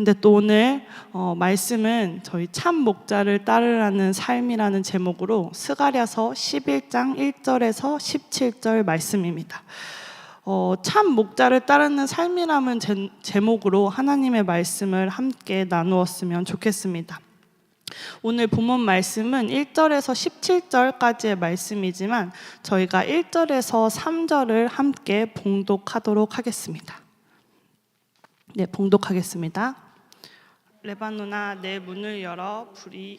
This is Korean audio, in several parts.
근데 또 오늘 어, 말씀은 저희 참 목자를 따르라는 삶이라는 제목으로 스가랴서 11장 1절에서 17절 말씀입니다. 어, 참 목자를 따르는 삶이라는 제, 제목으로 하나님의 말씀을 함께 나누었으면 좋겠습니다. 오늘 본문 말씀은 1절에서 17절까지의 말씀이지만 저희가 1절에서 3절을 함께 봉독하도록 하겠습니다. 네, 봉독하겠습니다. 레바노나 내 문을 열어 불이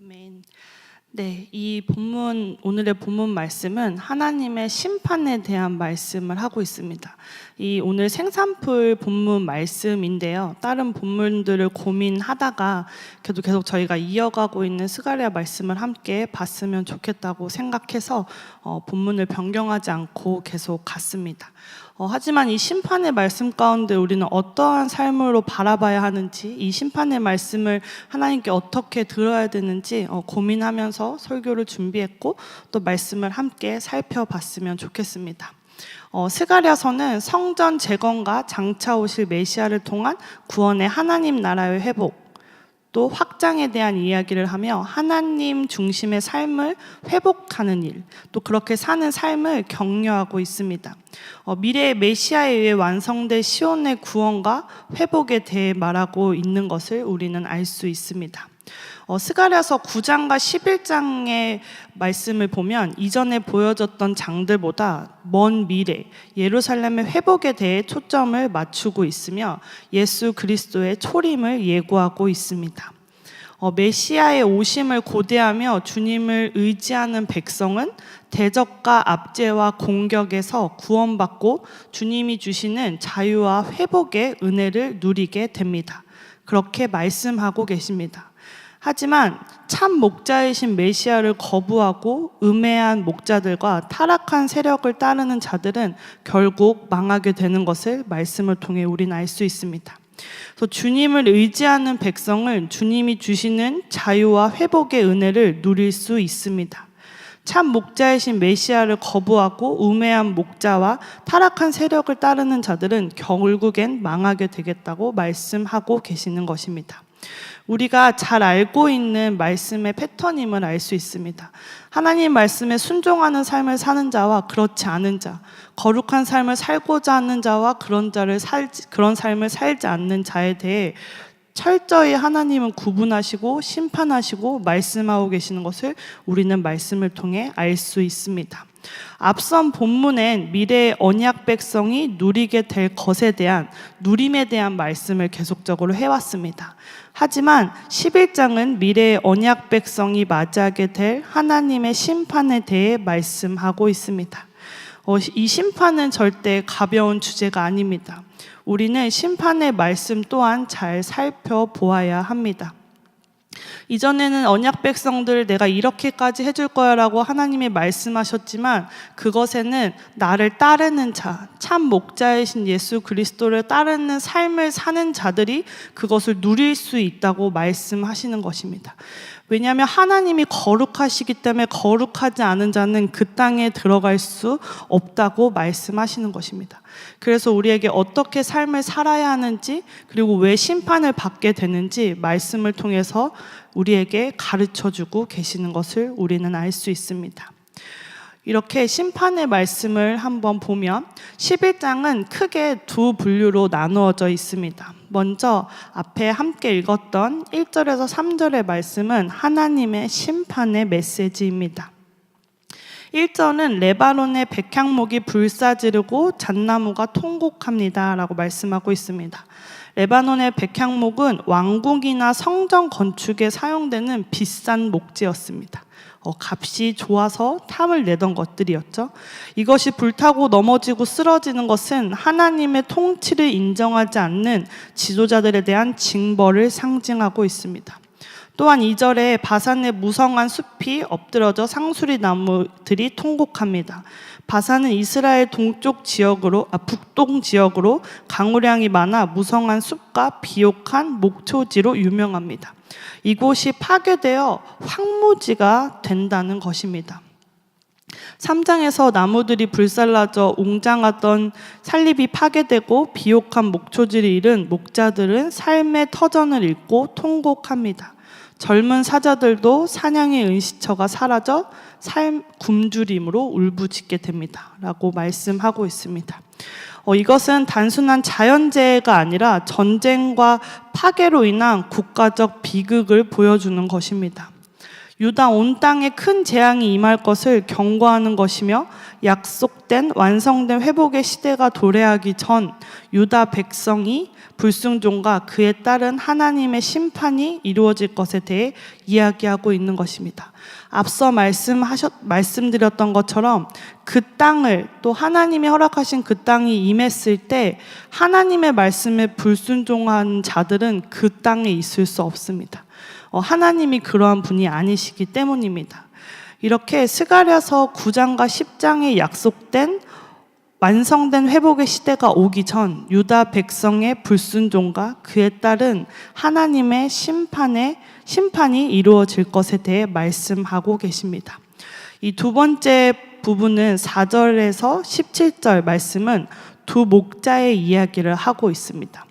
아멘. 네, 이 본문 오늘의 본문 말씀은 하나님의 심판에 대한 말씀을 하고 있습니다. 이 오늘 생산풀 본문 말씀인데요. 다른 본문들을 고민하다가 그래도 계속 저희가 이어가고 있는 스가랴 말씀을 함께 봤으면 좋겠다고 생각해서 어, 본문을 변경하지 않고 계속 갔습니다. 어, 하지만 이 심판의 말씀 가운데 우리는 어떠한 삶으로 바라봐야 하는지, 이 심판의 말씀을 하나님께 어떻게 들어야 되는지 어, 고민하면서 설교를 준비했고 또 말씀을 함께 살펴봤으면 좋겠습니다. 어, 스가랴서는 성전 재건과 장차 오실 메시아를 통한 구원의 하나님 나라의 회복, 또 확장에 대한 이야기를 하며 하나님 중심의 삶을 회복하는 일, 또 그렇게 사는 삶을 격려하고 있습니다. 어, 미래의 메시아에 의해 완성될 시온의 구원과 회복에 대해 말하고 있는 것을 우리는 알 수 있습니다. 어, 스가랴서 9장과 11장의 말씀을 보면 이전에 보여졌던 장들보다 먼 미래 예루살렘의 회복에 대해 초점을 맞추고 있으며 예수 그리스도의 초림을 예고하고 있습니다. 어, 메시아의 오심을 고대하며 주님을 의지하는 백성은 대적과 압제와 공격에서 구원받고 주님이 주시는 자유와 회복의 은혜를 누리게 됩니다. 그렇게 말씀하고 계십니다. 하지만 참 목자이신 메시아를 거부하고 음해한 목자들과 타락한 세력을 따르는 자들은 결국 망하게 되는 것을 말씀을 통해 우리는 알 수 있습니다. 그래서 주님을 의지하는 백성은 주님이 주시는 자유와 회복의 은혜를 누릴 수 있습니다. 참 목자이신 메시아를 거부하고 우매한 목자와 타락한 세력을 따르는 자들은 결국엔 망하게 되겠다고 말씀하고 계시는 것입니다. 우리가 잘 알고 있는 말씀의 패턴임을 알 수 있습니다. 하나님 말씀에 순종하는 삶을 사는 자와 그렇지 않은 자, 거룩한 삶을 살고자 하는 자와 그런 자를 살 그런 삶을 살지 않는 자에 대해 철저히 하나님은 구분하시고 심판하시고 말씀하고 계시는 것을 우리는 말씀을 통해 알 수 있습니다. 앞선 본문엔 미래의 언약 백성이 누리게 될 것에 대한 누림에 대한 말씀을 계속적으로 해왔습니다. 하지만 11장은 미래의 언약 백성이 맞이하게 될 하나님의 심판에 대해 말씀하고 있습니다. 어, 이 심판은 절대 가벼운 주제가 아닙니다. 우리는 심판의 말씀 또한 잘 살펴보아야 합니다. 이전에는 언약 백성들 내가 이렇게까지 해줄 거야라고 하나님이 말씀하셨지만 그것에는 나를 따르는 자, 참 목자이신 예수 그리스도를 따르는 삶을 사는 자들이 그것을 누릴 수 있다고 말씀하시는 것입니다. 왜냐하면 하나님이 거룩하시기 때문에 거룩하지 않은 자는 그 땅에 들어갈 수 없다고 말씀하시는 것입니다. 그래서 우리에게 어떻게 삶을 살아야 하는지 그리고 왜 심판을 받게 되는지 말씀을 통해서 우리에게 가르쳐 주고 계시는 것을 우리는 알 수 있습니다. 이렇게 심판의 말씀을 한번 보면 11장은 크게 두 분류로 나누어져 있습니다. 먼저 앞에 함께 읽었던 1절에서 3절의 말씀은 하나님의 심판의 메시지입니다. 1절은 레바논의 백향목이 불사지르고 잣나무가 통곡합니다. 라고 말씀하고 있습니다. 레바논의 백향목은 왕궁이나 성전 건축에 사용되는 비싼 목재였습니다. 어, 값이 좋아서 탐을 내던 것들이었죠. 이것이 불타고 넘어지고 쓰러지는 것은 하나님의 통치를 인정하지 않는 지도자들에 대한 징벌을 상징하고 있습니다. 또한 2절에 바산의 무성한 숲이 엎드러져 상수리 나무들이 통곡합니다. 바산은 이스라엘 동쪽 지역으로 아, 북동 지역으로 강우량이 많아 무성한 숲과 비옥한 목초지로 유명합니다. 이곳이 파괴되어 황무지가 된다는 것입니다. 3장에서 나무들이 불살라져 웅장하던 산립이 파괴되고 비옥한 목초지를 잃은 목자들은 삶의 터전을 잃고 통곡합니다. 젊은 사자들도 사냥의 은시처가 사라져 삶 굶주림으로 울부짖게 됩니다. 라고 말씀하고 있습니다. 어, 이것은 단순한 자연재해가 아니라 전쟁과 파괴로 인한 국가적 비극을 보여주는 것입니다. 유다 온 땅에 큰 재앙이 임할 것을 경고하는 것이며 약속된 완성된 회복의 시대가 도래하기 전 유다 백성이 불순종과 그에 따른 하나님의 심판이 이루어질 것에 대해 이야기하고 있는 것입니다. 앞서 말씀하셨 말씀드렸던 것처럼 그 땅을 또 하나님이 허락하신 그 땅이 임했을 때 하나님의 말씀에 불순종한 자들은 그 땅에 있을 수 없습니다. 어, 하나님이 그러한 분이 아니시기 때문입니다. 이렇게 스가랴서 9장과 10장에 약속된 완성된 회복의 시대가 오기 전 유다 백성의 불순종과 그에 따른 하나님의 심판의 심판이 이루어질 것에 대해 말씀하고 계십니다. 이 두 번째 부분은 4절에서 17절 말씀은 두 목자의 이야기를 하고 있습니다.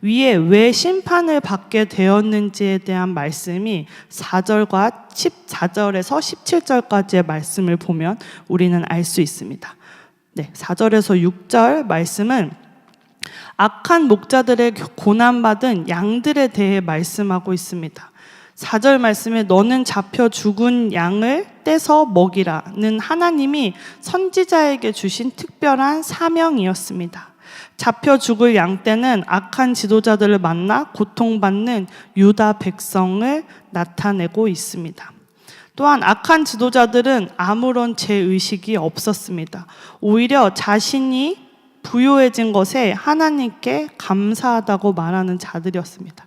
위에 왜 심판을 받게 되었는지에 대한 말씀이 4절과 14절에서 17절까지의 말씀을 보면 우리는 알 수 있습니다. 네, 4절에서 6절 말씀은 악한 목자들의 고난받은 양들에 대해 말씀하고 있습니다. 4절 말씀에 너는 잡혀 죽은 양을 떼서 먹이라는 하나님이 선지자에게 주신 특별한 사명이었습니다. 잡혀 죽을 양 떼는 악한 지도자들을 만나 고통받는 유다 백성을 나타내고 있습니다. 또한 악한 지도자들은 아무런 죄의식이 없었습니다. 오히려 자신이 부요해진 것에 하나님께 감사하다고 말하는 자들이었습니다.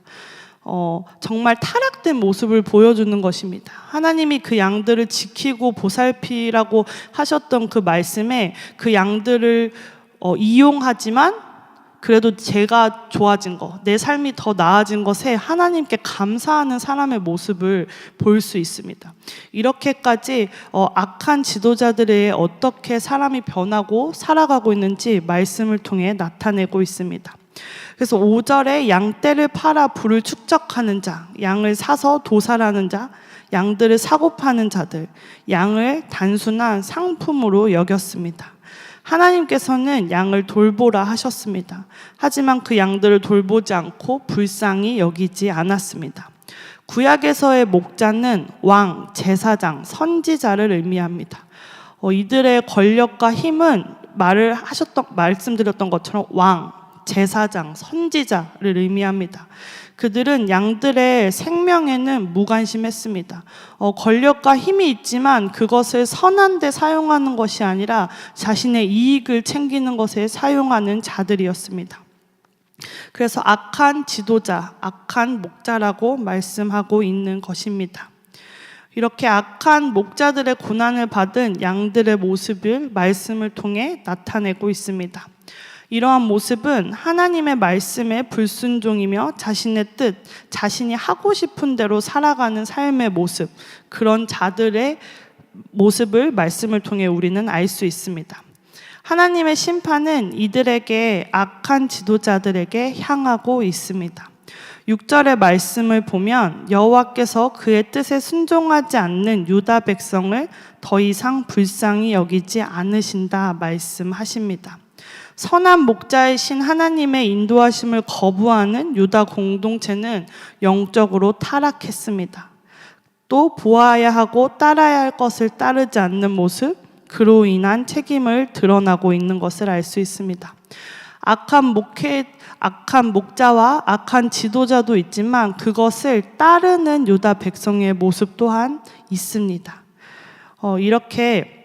어, 정말 타락된 모습을 보여주는 것입니다. 하나님이 그 양들을 지키고 보살피라고 하셨던 그 말씀에 그 양들을 어, 이용하지만 그래도 제가 좋아진 거, 내 삶이 더 나아진 것에 하나님께 감사하는 사람의 모습을 볼 수 있습니다. 이렇게까지 어, 악한 지도자들의 어떻게 사람이 변하고 살아가고 있는지 말씀을 통해 나타내고 있습니다. 그래서 5절에 양떼를 팔아 부를 축적하는 자, 양을 사서 도살하는 자, 양들을 사고 파는 자들, 양을 단순한 상품으로 여겼습니다. 하나님께서는 양을 돌보라 하셨습니다. 하지만 그 양들을 돌보지 않고 불쌍히 여기지 않았습니다. 구약에서의 목자는 왕, 제사장, 선지자를 의미합니다. 어, 이들의 권력과 힘은 말을 하셨던 말씀드렸던 것처럼 왕, 제사장, 선지자를 의미합니다. 그들은 양들의 생명에는 무관심했습니다. 어, 권력과 힘이 있지만 그것을 선한 데 사용하는 것이 아니라 자신의 이익을 챙기는 것에 사용하는 자들이었습니다. 그래서 악한 지도자, 악한 목자라고 말씀하고 있는 것입니다. 이렇게 악한 목자들의 고난을 받은 양들의 모습을 말씀을 통해 나타내고 있습니다. 이러한 모습은 하나님의 말씀에 불순종이며 자신의 뜻, 자신이 하고 싶은 대로 살아가는 삶의 모습, 그런 자들의 모습을 말씀을 통해 우리는 알 수 있습니다. 하나님의 심판은 이들에게 악한 지도자들에게 향하고 있습니다. 6절의 말씀을 보면 여호와께서 그의 뜻에 순종하지 않는 유다 백성을 더 이상 불쌍히 여기지 않으신다 말씀하십니다. 선한 목자이신 하나님의 인도하심을 거부하는 유다 공동체는 영적으로 타락했습니다. 또 보아야 하고 따라야 할 것을 따르지 않는 모습, 그로 인한 책임을 드러나고 있는 것을 알 수 있습니다. 악한 목회, 악한 목자와 악한 지도자도 있지만 그것을 따르는 유다 백성의 모습 또한 있습니다. 어, 이렇게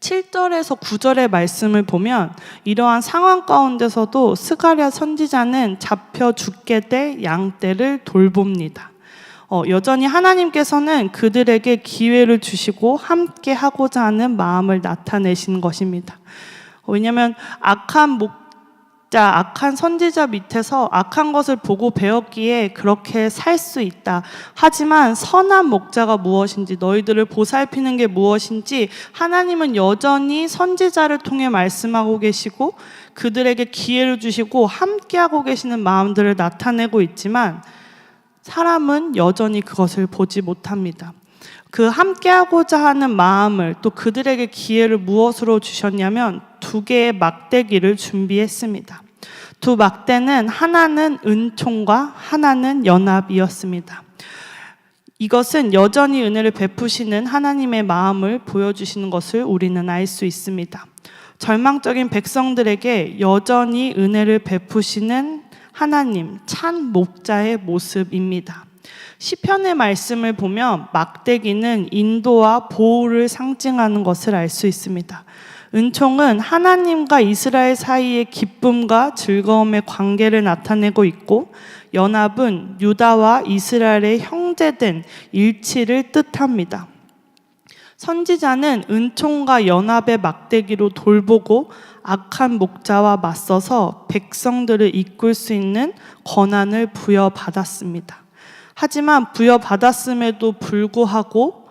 7절에서 9절의 말씀을 보면 이러한 상황 가운데서도 스가랴 선지자는 잡혀 죽게 될 양떼를 돌봅니다. 어, 여전히 하나님께서는 그들에게 기회를 주시고 함께 하고자 하는 마음을 나타내시는 것입니다. 어, 왜냐하면 악한 목 자, 악한 선지자 밑에서 악한 것을 보고 배웠기에 그렇게 살 수 있다. 하지만 선한 목자가 무엇인지 너희들을 보살피는 게 무엇인지 하나님은 여전히 선지자를 통해 말씀하고 계시고 그들에게 기회를 주시고 함께하고 계시는 마음들을 나타내고 있지만 사람은 여전히 그것을 보지 못합니다. 그 함께하고자 하는 마음을 또 그들에게 기회를 무엇으로 주셨냐면 두 개의 막대기를 준비했습니다. 두 막대는 하나는 은총과 하나는 연합이었습니다. 이것은 여전히 은혜를 베푸시는 하나님의 마음을 보여주시는 것을 우리는 알 수 있습니다. 절망적인 백성들에게 여전히 은혜를 베푸시는 하나님, 찬 목자의 모습입니다. 시편의 말씀을 보면 막대기는 인도와 보호를 상징하는 것을 알 수 있습니다. 은총은 하나님과 이스라엘 사이의 기쁨과 즐거움의 관계를 나타내고 있고 연합은 유다와 이스라엘의 형제된 일치를 뜻합니다. 선지자는 은총과 연합의 막대기로 돌보고 악한 목자와 맞서서 백성들을 이끌 수 있는 권한을 부여받았습니다. 하지만 부여받았음에도 불구하고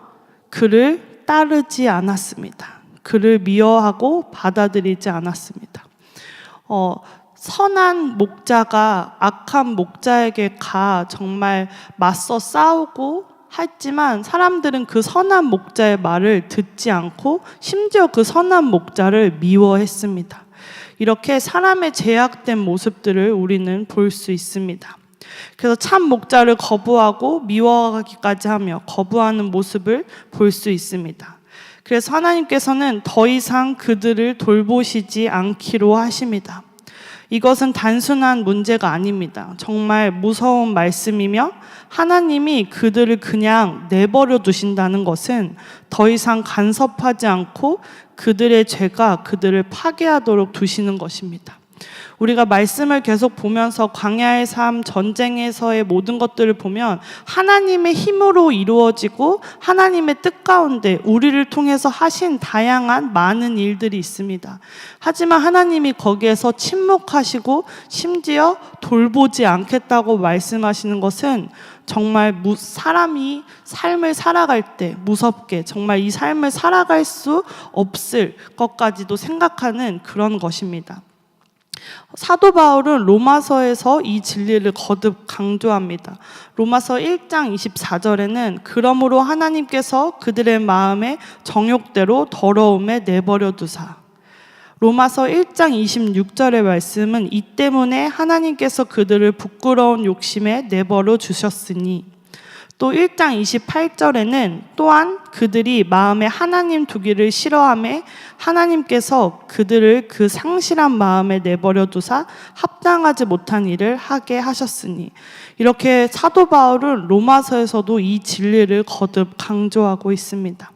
그를 따르지 않았습니다. 그를 미워하고 받아들이지 않았습니다. 어, 선한 목자가 악한 목자에게 가 정말 맞서 싸우고 했지만 사람들은 그 선한 목자의 말을 듣지 않고 심지어 그 선한 목자를 미워했습니다. 이렇게 사람의 제약된 모습들을 우리는 볼 수 있습니다. 그래서 참 목자를 거부하고 미워하기까지 하며 거부하는 모습을 볼 수 있습니다. 그래서 하나님께서는 더 이상 그들을 돌보시지 않기로 하십니다. 이것은 단순한 문제가 아닙니다. 정말 무서운 말씀이며 하나님이 그들을 그냥 내버려 두신다는 것은 더 이상 간섭하지 않고 그들의 죄가 그들을 파괴하도록 두시는 것입니다. 우리가 말씀을 계속 보면서 광야의 삶, 전쟁에서의 모든 것들을 보면 하나님의 힘으로 이루어지고 하나님의 뜻 가운데 우리를 통해서 하신 다양한 많은 일들이 있습니다. 하지만 하나님이 거기에서 침묵하시고 심지어 돌보지 않겠다고 말씀하시는 것은 정말 무, 사람이 삶을 살아갈 때 무섭게 정말 이 삶을 살아갈 수 없을 것까지도 생각하는 그런 것입니다. 사도 바울은 로마서에서 이 진리를 거듭 강조합니다. 로마서 1장 24절에는 그러므로 하나님께서 그들의 마음에 정욕대로 더러움에 내버려 두사. 로마서 1장 26절의 말씀은 이 때문에 하나님께서 그들을 부끄러운 욕심에 내버려 주셨으니 또 1장 28절에는 또한 그들이 마음에 하나님 두기를 싫어함에 하나님께서 그들을 그 상실한 마음에 내버려 두사 합당하지 못한 일을 하게 하셨으니 이렇게 사도 바울은 로마서에서도 이 진리를 거듭 강조하고 있습니다.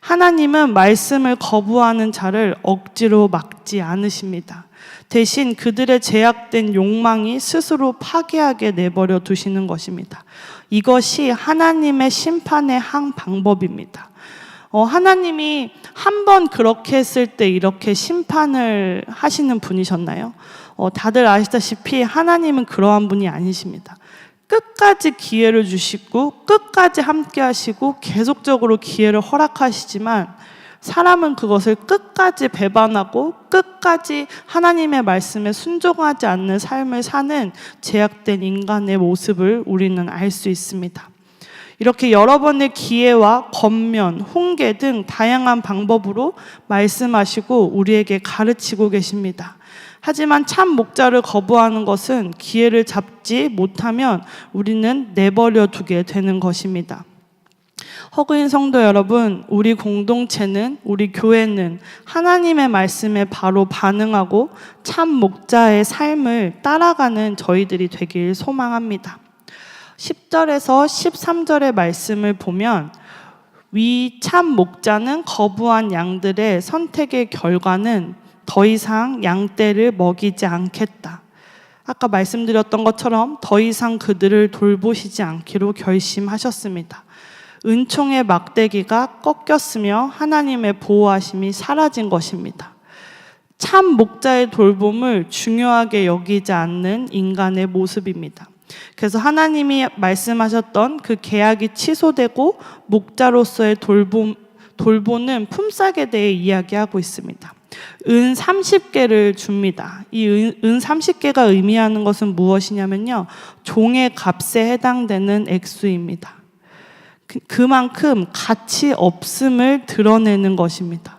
하나님은 말씀을 거부하는 자를 억지로 막지 않으십니다. 대신 그들의 제약된 욕망이 스스로 파괴하게 내버려 두시는 것입니다. 이것이 하나님의 심판의 한 방법입니다. 어, 하나님이 한 번 그렇게 했을 때 이렇게 심판을 하시는 분이셨나요? 어, 다들 아시다시피 하나님은 그러한 분이 아니십니다. 끝까지 기회를 주시고 끝까지 함께 하시고 계속적으로 기회를 허락하시지만 사람은 그것을 끝까지 배반하고 끝까지 하나님의 말씀에 순종하지 않는 삶을 사는 제약된 인간의 모습을 우리는 알 수 있습니다. 이렇게 여러 번의 기회와 겉면, 훈계 등 다양한 방법으로 말씀하시고 우리에게 가르치고 계십니다. 하지만 참 목자를 거부하는 것은 기회를 잡지 못하면 우리는 내버려 두게 되는 것입니다. 허그인 성도 여러분, 우리 공동체는, 우리 교회는 하나님의 말씀에 바로 반응하고 참 목자의 삶을 따라가는 저희들이 되길 소망합니다. 10절에서 13절의 말씀을 보면 위 참 목자는 거부한 양들의 선택의 결과는 더 이상 양떼를 먹이지 않겠다. 아까 말씀드렸던 것처럼 더 이상 그들을 돌보시지 않기로 결심하셨습니다. 은총의 막대기가 꺾였으며 하나님의 보호하심이 사라진 것입니다. 참 목자의 돌봄을 중요하게 여기지 않는 인간의 모습입니다. 그래서 하나님이 말씀하셨던 그 계약이 취소되고 목자로서의 돌봄, 돌보는 품삯에 대해 이야기하고 있습니다. 은 30개를 줍니다. 이 은, 은 30개가 의미하는 것은 무엇이냐면요. 종의 값에 해당되는 액수입니다. 그- 그만큼 가치 없음을 드러내는 것입니다.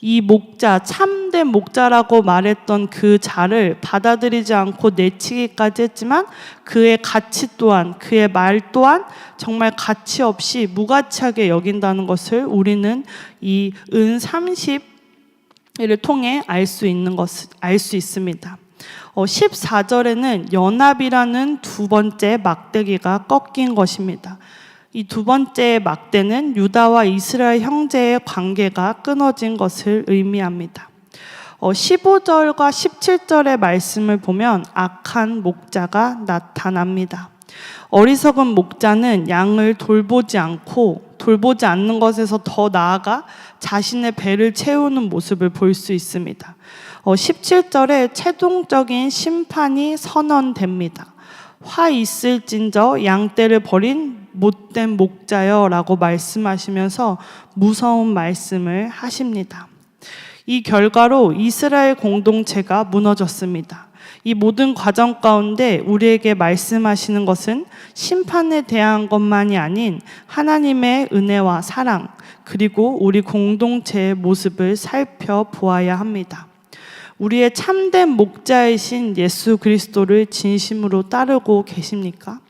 이 목자, 참된 목자라고 말했던 그 자를 받아들이지 않고 내치기까지 했지만 그의 가치 또한, 그의 말 또한 정말 가치 없이 무가치하게 여긴다는 것을 우리는 이 은 30을 통해 알 수 있는 것을 알수 있습니다. 어, 14절에는 연합이라는 두 번째 막대기가 꺾인 것입니다. 이 두 번째 막대는 유다와 이스라엘 형제의 관계가 끊어진 것을 의미합니다. 어, 15절과 17절의 말씀을 보면 악한 목자가 나타납니다. 어리석은 목자는 양을 돌보지 않고 돌보지 않는 것에서 더 나아가 자신의 배를 채우는 모습을 볼 수 있습니다. 어, 17절에 최종적인 심판이 선언됩니다. 화 있을진저 양떼를 버린 못된 목자여 라고 말씀하시면서 무서운 말씀을 하십니다. 이 결과로 이스라엘 공동체가 무너졌습니다. 이 모든 과정 가운데 우리에게 말씀하시는 것은 심판에 대한 것만이 아닌 하나님의 은혜와 사랑, 그리고 우리 공동체의 모습을 살펴보아야 합니다. 우리의 참된 목자이신 예수 그리스도를 진심으로 따르고 계십니까?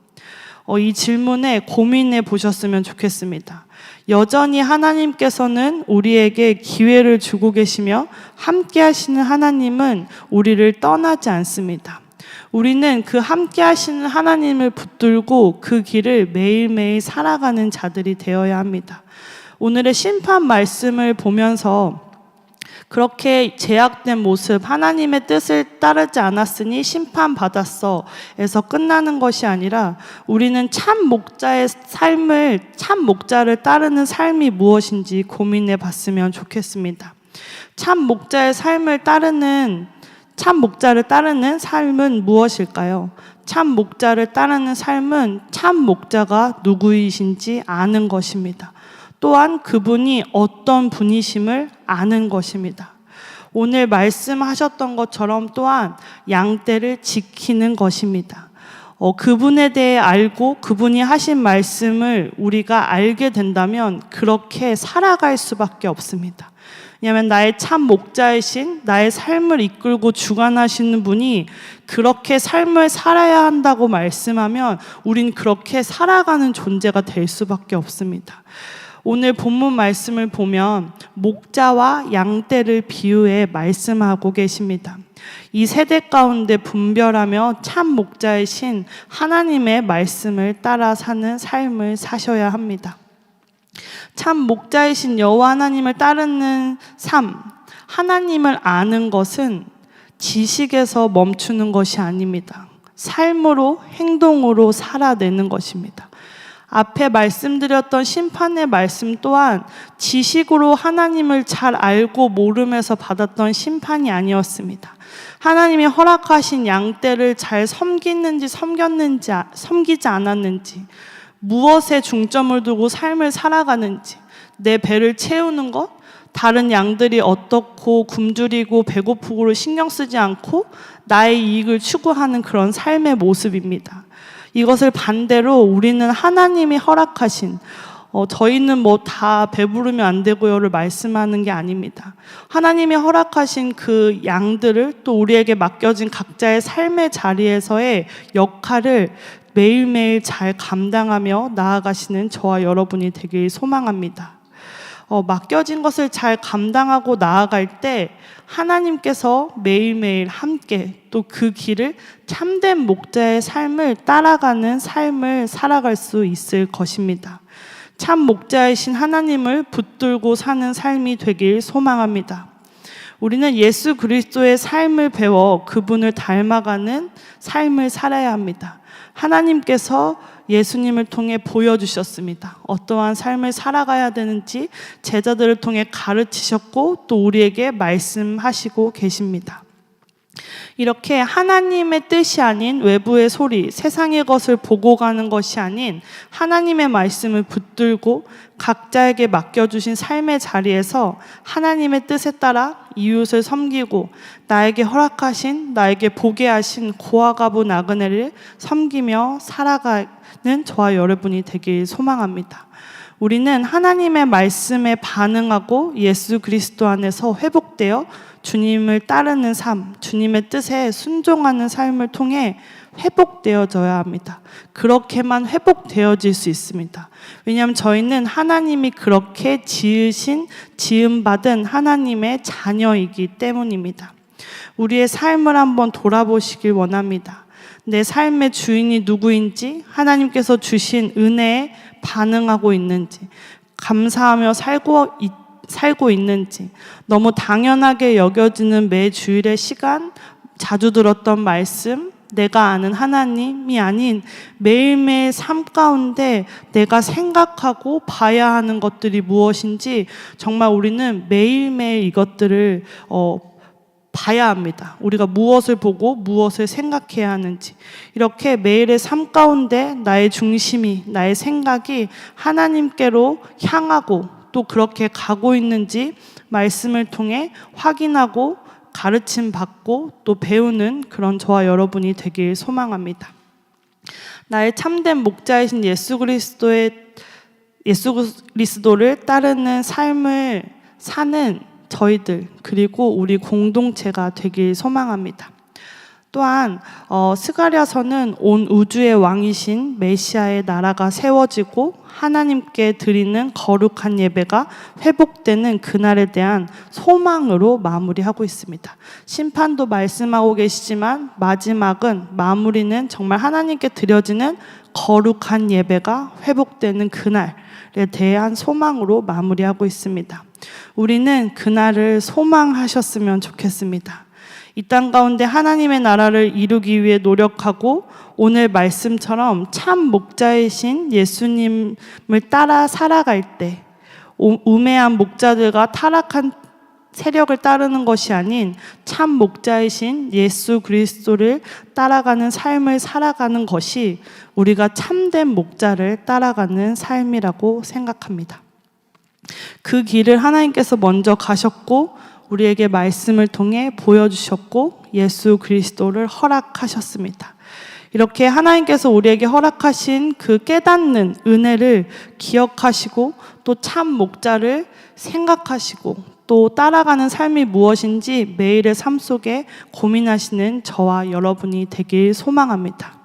어, 이 질문에 고민해 보셨으면 좋겠습니다. 여전히 하나님께서는 우리에게 기회를 주고 계시며 함께 하시는 하나님은 우리를 떠나지 않습니다. 우리는 그 함께 하시는 하나님을 붙들고 그 길을 매일매일 살아가는 자들이 되어야 합니다. 오늘의 심판 말씀을 보면서 그렇게 제약된 모습, 하나님의 뜻을 따르지 않았으니 심판받았어. 에서 끝나는 것이 아니라 우리는 참 목자의 삶을, 참 목자를 따르는 삶이 무엇인지 고민해 봤으면 좋겠습니다. 참 목자의 삶을 따르는, 참 목자를 따르는 삶은 무엇일까요? 참 목자를 따르는 삶은 참 목자가 누구이신지 아는 것입니다. 또한 그분이 어떤 분이심을 아는 것입니다. 오늘 말씀하셨던 것처럼 또한 양떼를 지키는 것입니다. 어, 그분에 대해 알고 그분이 하신 말씀을 우리가 알게 된다면 그렇게 살아갈 수밖에 없습니다. 왜냐하면 나의 참 목자이신 나의 삶을 이끌고 주관하시는 분이 그렇게 삶을 살아야 한다고 말씀하면 우린 그렇게 살아가는 존재가 될 수밖에 없습니다. 오늘 본문 말씀을 보면 목자와 양떼를 비유해 말씀하고 계십니다. 이 세대 가운데 분별하며 참 목자이신 하나님의 말씀을 따라 사는 삶을 사셔야 합니다. 참 목자이신 여호와 하나님을 따르는 삶, 하나님을 아는 것은 지식에서 멈추는 것이 아닙니다. 삶으로 행동으로 살아내는 것입니다. 앞에 말씀드렸던 심판의 말씀 또한 지식으로 하나님을 잘 알고 모름에서 받았던 심판이 아니었습니다. 하나님이 허락하신 양떼를 잘 섬기는지 섬겼는지 아- 섬기지 않았는지 무엇에 중점을 두고 삶을 살아가는지 내 배를 채우는 것 다른 양들이 어떻고 굶주리고 배고프고를 신경 쓰지 않고 나의 이익을 추구하는 그런 삶의 모습입니다. 이것을 반대로 우리는 하나님이 허락하신 어, 저희는 뭐 다 배부르면 안 되고요를 말씀하는 게 아닙니다. 하나님이 허락하신 그 양들을 또 우리에게 맡겨진 각자의 삶의 자리에서의 역할을 매일매일 잘 감당하며 나아가시는 저와 여러분이 되길 소망합니다. 어, 맡겨진 것을 잘 감당하고 나아갈 때 하나님께서 매일매일 함께 또 그 길을 참된 목자의 삶을 따라가는 삶을 살아갈 수 있을 것입니다. 참 목자이신 하나님을 붙들고 사는 삶이 되길 소망합니다. 우리는 예수 그리스도의 삶을 배워 그분을 닮아가는 삶을 살아야 합니다. 하나님께서 예수님을 통해 보여주셨습니다. 어떠한 삶을 살아가야 되는지 제자들을 통해 가르치셨고 또 우리에게 말씀하시고 계십니다. 이렇게 하나님의 뜻이 아닌 외부의 소리, 세상의 것을 보고 가는 것이 아닌 하나님의 말씀을 붙들고 각자에게 맡겨주신 삶의 자리에서 하나님의 뜻에 따라 이웃을 섬기고 나에게 허락하신, 나에게 보게 하신 고아가부 나그네를 섬기며 살아가는 저와 여러분이 되길 소망합니다. 우리는 하나님의 말씀에 반응하고 예수 그리스도 안에서 회복되어 주님을 따르는 삶, 주님의 뜻에 순종하는 삶을 통해 회복되어져야 합니다. 그렇게만 회복되어질 수 있습니다. 왜냐하면 저희는 하나님이 그렇게 지으신, 지음받은 하나님의 자녀이기 때문입니다. 우리의 삶을 한번 돌아보시길 원합니다. 내 삶의 주인이 누구인지, 하나님께서 주신 은혜에 반응하고 있는지, 감사하며 살고 있 살고 있는지, 너무 당연하게 여겨지는 매 주일의 시간, 자주 들었던 말씀, 내가 아는 하나님이 아닌 매일매일 삶 가운데 내가 생각하고 봐야 하는 것들이 무엇인지 정말 우리는 매일매일 이것들을 어, 봐야 합니다. 우리가 무엇을 보고 무엇을 생각해야 하는지. 이렇게 매일의 삶 가운데 나의 중심이, 나의 생각이 하나님께로 향하고 또 그렇게 가고 있는지 말씀을 통해 확인하고 가르침 받고 또 배우는 그런 저와 여러분이 되길 소망합니다. 나의 참된 목자이신 예수 그리스도의 예수 그리스도를 따르는 삶을 사는 저희들 그리고 우리 공동체가 되길 소망합니다. 또한 어, 스가랴서는 온 우주의 왕이신 메시아의 나라가 세워지고 하나님께 드리는 거룩한 예배가 회복되는 그날에 대한 소망으로 마무리하고 있습니다. 심판도 말씀하고 계시지만 마지막은 마무리는 정말 하나님께 드려지는 거룩한 예배가 회복되는 그날에 대한 소망으로 마무리하고 있습니다. 우리는 그날을 소망하셨으면 좋겠습니다. 이 땅 가운데 하나님의 나라를 이루기 위해 노력하고 오늘 말씀처럼 참 목자이신 예수님을 따라 살아갈 때 우매한 목자들과 타락한 세력을 따르는 것이 아닌 참 목자이신 예수 그리스도를 따라가는 삶을 살아가는 것이 우리가 참된 목자를 따라가는 삶이라고 생각합니다. 그 길을 하나님께서 먼저 가셨고 우리에게 말씀을 통해 보여주셨고 예수 그리스도를 허락하셨습니다. 이렇게 하나님께서 우리에게 허락하신 그 깨닫는 은혜를 기억하시고 또 참 목자를 생각하시고 또 따라가는 삶이 무엇인지 매일의 삶 속에 고민하시는 저와 여러분이 되길 소망합니다.